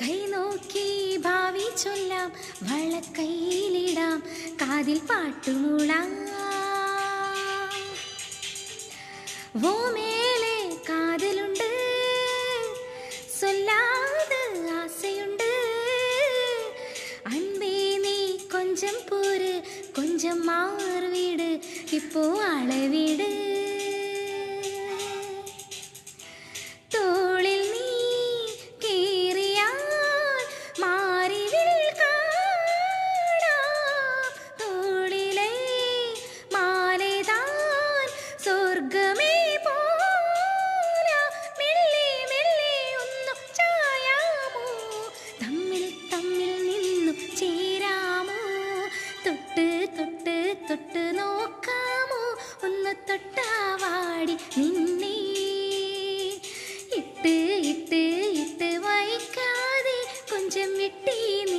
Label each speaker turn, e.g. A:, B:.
A: കൈ നോക്കി ചൊല്ലാം വള്ളക്കൈയിലിടാം കാതിൽ പാട്ടുമൂളാം ഓ സൊല്ലാതെ ആശയുണ്ട് അൻപേ നീ കൊഞ്ചം പോര് കൊഞ്ചം മാറു വീട് ഇപ്പോ അളവീട് തൊട്ട് തൊട്ട് തൊട്ട് നോക്കാമോ ഒന്ന് തൊട്ടാവാടി നിന്നെ ഇട്ട് ഇട്ട് ഇട്ട് വൈകാതെ കൊഞ്ചം വിട്ടി നില്ല് കണ്ണു